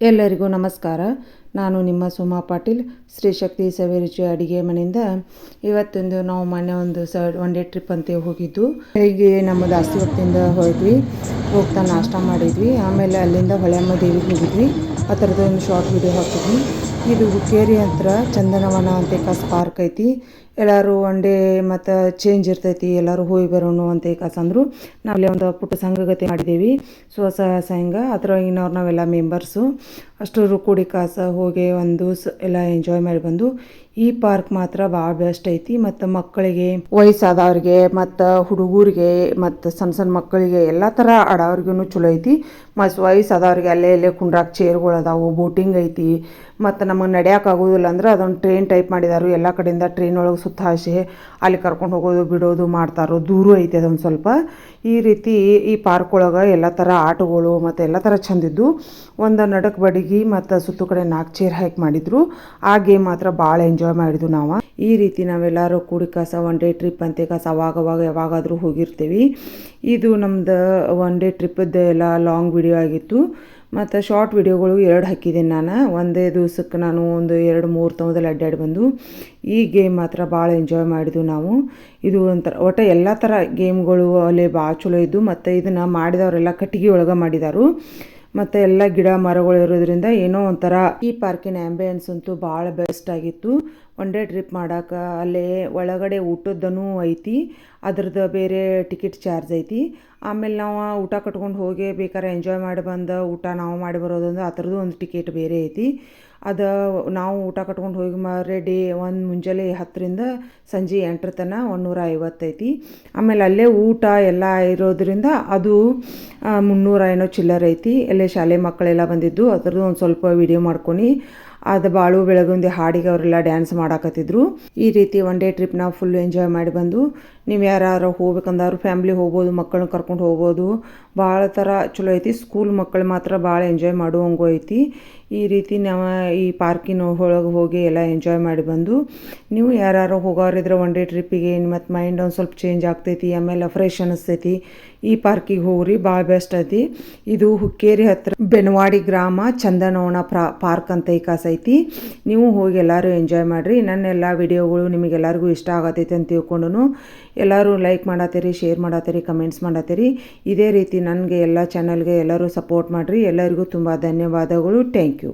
ಎಲ್ಲರಿಗೂ ನಮಸ್ಕಾರ. ನಾನು ನಿಮ್ಮ ಸುಮಾ ಪಾಟೀಲ್. ಶ್ರೀ ಶಕ್ತಿ ಸವಿರುಚಿ ಅಡುಗೆ ಮನೆಯಿಂದ ಇವತ್ತೊಂದು ನಾವು ಮೊನ್ನೆ ಒಂದು ಸ ಒನ್ ಡೇ ಟ್ರಿಪ್ ಅಂತ ಹೋಗಿದ್ದು. ಹೀಗೆ ನಮ್ಮ ದಾಸ್ತಿ ಹೊತ್ತಿಂದ ಹೋದ್ವಿ ಹೋಗ್ತಾ ನಾಷ್ಟ ಮಾಡಿದ್ವಿ. ಆಮೇಲೆ ಅಲ್ಲಿಂದ ಹೊಳೆಮ್ಮ ದೇವಿಗೆ ಹೋಗಿದ್ವಿ. ಆ ಥರದ್ದು ಒಂದು ಶಾರ್ಟ್ ವಿಡಿಯೋ ಹಾಕಿದ್ವಿ. ಇದು ಹುಕ್ಕೇರಿ ಹತ್ರ ಚಂದನವನ ಅಂತ ಕಾಸ್ ಪಾರ್ಕ್ ಐತಿ. ಎಲ್ಲರೂ ಒನ್ ಡೇ ಮತ್ತು ಚೇಂಜ್ ಇರ್ತೈತಿ, ಎಲ್ಲರೂ ಹೋಗಿ ಬರೋಣ ಅಂತ ಕಾಸು ಅಂದರು ನಾವಲ್ಲಿ ಒಂದು ಪುಟ್ಟ ಸಂಘಗತಿ ಮಾಡಿದ್ದೀವಿ ಸ್ವಸಹಾಯ ಸಂಘ. ಅದ್ರೊಳಗಿನವ್ರು ನಾವೆಲ್ಲ ಮೆಂಬರ್ಸು ಅಷ್ಟರು ಕೂಡಿ ಕಾಸ ಹೋಗಿ ಒಂದು ಸ್ ಎಲ್ಲ ಎಂಜಾಯ್ ಮಾಡಿ ಬಂದು, ಈ ಪಾರ್ಕ್ ಮಾತ್ರ ಭಾಳ ಬೆಸ್ಟ್ ಐತಿ. ಮತ್ತು ಮಕ್ಕಳಿಗೆ ವಯಸ್ಸಾದವ್ರಿಗೆ, ಮತ್ತು ಹುಡುಗರಿಗೆ, ಮತ್ತು ಸಣ್ಣ ಸಣ್ಣ ಮಕ್ಕಳಿಗೆ ಎಲ್ಲ ಥರ ಆಡೋರಿಗೂ ಚಲೋ ಐತಿ. ಮತ್ತು ವಯಸ್ಸಾದವ್ರಿಗೆ ಅಲ್ಲೇ ಅಲ್ಲೇ ಕುಂಡ್ರಾಕ್ ಚೇರ್ಗಳು ಅದಾವು ಬೋಟಿಂಗ್ ಐತಿ. ಮತ್ತು ನಮಗೆ ನಡೆಯೋಕ್ಕಾಗೋದಿಲ್ಲ ಆಗೋದಿಲ್ಲ ಅಂದ್ರೆ ಅದೊಂದು ಟ್ರೈನ್ ಟೈಪ್ ಮಾಡಿದಾರು. ಎಲ್ಲ ಕಡೆಯಿಂದ ಟ್ರೈನ್ ಒಳಗೆ ಸುತ್ತ ಹಾಸಿ ಅಲ್ಲಿ ಕರ್ಕೊಂಡು ಹೋಗೋದು, ಬಿಡೋದು, ಮಾಡ್ತಾರೋ, ದೂರ ಐತೆ ಅದೊಂದು ಸ್ವಲ್ಪ. ಈ ರೀತಿ ಈ ಪಾರ್ಕ್ ಒಳಗೆ ಎಲ್ಲ ಥರ ಆಟಗಳು ಮತ್ತು ಎಲ್ಲ ಥರ ಚಂದಿದ್ದು ಒಂದು ನಡಕ್ ಬಡಿಗೆ ಮತ್ತು ಸುತ್ತು ಕಡೆ ನಾಲ್ಕು ಚೇರ್ ಹೈಕ್ ಮಾಡಿದ್ರು. ಆ ಗೇಮ್ ಮಾತ್ರ ಭಾಳ ಎಂಜಾಯ್ ಮಾಡಿದ್ವು ನಾವು. ಈ ರೀತಿ ನಾವೆಲ್ಲರೂ ಕೂಡಿ ಕಸ ಒನ್ ಡೇ ಟ್ರಿಪ್ ಅಂತ ಕಾಸ ಅವಾಗ ಯಾವಾಗಾದರೂ ಹೋಗಿರ್ತೀವಿ. ಇದು ನಮ್ಮದು ಒನ್ ಡೇ ಟ್ರಿಪ್ಪದ್ದು ಎಲ್ಲ ಲಾಂಗ್ ವಿಡಿಯೋ ಆಗಿತ್ತು. ಮತ್ತು ಶಾರ್ಟ್ ವಿಡಿಯೋಗಳು ಎರಡು ಹಾಕಿದ್ದೀನಿ ನಾನು. ಒಂದೇ ದಿವ್ಸಕ್ಕೆ ನಾನು ಒಂದು ಎರಡು ಮೂರು ತವದಲ್ಲಿ ಅಡ್ಡಾಡಿ ಬಂದು, ಈ ಗೇಮ್ ಮಾತ್ರ ಭಾಳ ಎಂಜಾಯ್ ಮಾಡಿದ್ವು ನಾವು. ಇದು ಒಂಥರ, ಒಟ್ಟು ಎಲ್ಲ ಥರ ಗೇಮ್ಗಳು ಅಲ್ಲಿ ಭಾಳ ಚಲೋ ಇದ್ದು ಮತ್ತು ಇದನ್ನು ಮಾಡಿದವರೆಲ್ಲ ಕಟ್ಟಿಗೆ ಒಳಗೆ ಮಾಡಿದಾರು. ಮತ್ತು ಎಲ್ಲ ಗಿಡ ಮರಗಳು ಇರೋದ್ರಿಂದ ಏನೋ ಒಂಥರ ಈ ಪಾರ್ಕಿನ ಆ್ಯಂಬಿಯನ್ಸ್ ಅಂತೂ ಭಾಳ ಬೆಸ್ಟ್ ಆಗಿತ್ತು. ಒನ್ ಡೇ ಟ್ರಿಪ್ ಮಾಡೋಕೆ ಅಲ್ಲೇ ಒಳಗಡೆ ಊಟದ್ದೂ ಐತಿ, ಅದ್ರದ್ದು ಬೇರೆ ಟಿಕೆಟ್ ಚಾರ್ಜ್ ಐತಿ. ಆಮೇಲೆ ನಾವು ಊಟ ಕಟ್ಕೊಂಡು ಹೋಗಿ ಬೇಕಾದ್ರೆ ಎಂಜಾಯ್ ಮಾಡಿ ಬಂದು ಊಟ ನಾವು ಮಾಡಿ ಬರೋದಂದ್ರೆ ಆ ಥರದ್ದು ಒಂದು ಟಿಕೆಟ್ ಬೇರೆ ಐತಿ. ಅದು ನಾವು ಊಟ ಕಟ್ಕೊಂಡು ಹೋಗಿ ರೆಡಿ ಒಂದು ಮುಂಜಾನೆ ಹತ್ತರಿಂದ ಸಂಜೆ ಎಂಟರ ತನಕ ಐವತ್ತು ಐವತ್ತೈತಿ ಆಮೇಲೆ ಅಲ್ಲೇ ಊಟ ಎಲ್ಲ ಇರೋದ್ರಿಂದ ಅದು ಮುನ್ನೂರ ಏನೋ ಚಿಲ್ಲರ್ ಐತಿ. ಅಲ್ಲೇ ಶಾಲೆ ಮಕ್ಕಳೆಲ್ಲ ಬಂದಿದ್ದು, ಅದರದ್ದು ಒಂದು ಸ್ವಲ್ಪ ವಿಡಿಯೋ ಮಾಡ್ಕೊಂಡು ಅದು ಬಾಳು ಬೆಳಗುಂದಿ ಹಾಡಿಗೆ ಅವರೆಲ್ಲ ಡ್ಯಾನ್ಸ್ ಮಾಡಾಕತ್ತಿದ್ರು. ಈ ರೀತಿ one day trip full enjoy ಮಾಡಿ ಬಂದು ನೀವು ಯಾರು ಹೋಗ್ಬೇಕಂದ್ರೆ ಫ್ಯಾಮ್ಲಿ ಹೋಗ್ಬೋದು ಮಕ್ಕಳನ್ನ ಕರ್ಕೊಂಡು ಹೋಗ್ಬೋದು. ಭಾಳ ಥರ ಚಲೋ ಐತಿ. ಸ್ಕೂಲ್ ಮಕ್ಕಳು ಮಾತ್ರ ಭಾಳ ಎಂಜಾಯ್ ಮಾಡುವಂಗೂ ಐತಿ. ಈ ರೀತಿ ನಾವು ಈ ಪಾರ್ಕಿನ ಒಳಗೆ ಹೋಗಿ ಎಲ್ಲ ಎಂಜಾಯ್ ಮಾಡಿ ಬಂದು, ನೀವು ಯಾರು ಹೋಗೋರಿದ್ರೆ ಒನ್ ಡೇ ಟ್ರಿಪ್ಪಿಗೆ ಮತ್ತು ಮೈಂಡ್ ಒಂದು ಸ್ವಲ್ಪ ಚೇಂಜ್ ಆಗ್ತೈತಿ, ಆಮೇಲೆ ಫ್ರೆಶ್ ಅನಿಸ್ತೈತಿ. ಈ ಪಾರ್ಕಿಗೆ ಹೋಗ್ರಿ, ಭಾಳ ಬೆಸ್ಟ್ ಐತಿ. ಇದು ಹುಕ್ಕೇರಿ ಹತ್ರ ಬೆನವಾಡಿ ಗ್ರಾಮ ಚಂದನವಣ ಪ್ರಾ ಪಾರ್ಕ್ ಅಂತ ಈ ಐತಿ. ನೀವು ಹೋಗಿ ಎಲ್ಲರೂ ಎಂಜಾಯ್ ಮಾಡಿರಿ. ನನ್ನೆಲ್ಲ ವಿಡಿಯೋಗಳು ನಿಮಗೆಲ್ಲರಿಗೂ ಇಷ್ಟ ಆಗತೈತಿ ಅಂತ ತಿಳ್ಕೊಂಡು ಎಲ್ಲರೂ ಲೈಕ್ ಮಾಡತ್ತೀರಿ ಶೇರ್ ಮಾಡತ್ತೀರಿ ಕಮೆಂಟ್ಸ್ ಮಾಡತ್ತೀರಿ ಇದೇ ರೀತಿ ನನಗೆ ಎಲ್ಲ ಚಾನಲ್ಗೆ ಎಲ್ಲರೂ ಸಪೋರ್ಟ್ ಮಾಡಿರಿ. ಎಲ್ಲರಿಗೂ ತುಂಬ ಧನ್ಯವಾದಗಳು. Thank you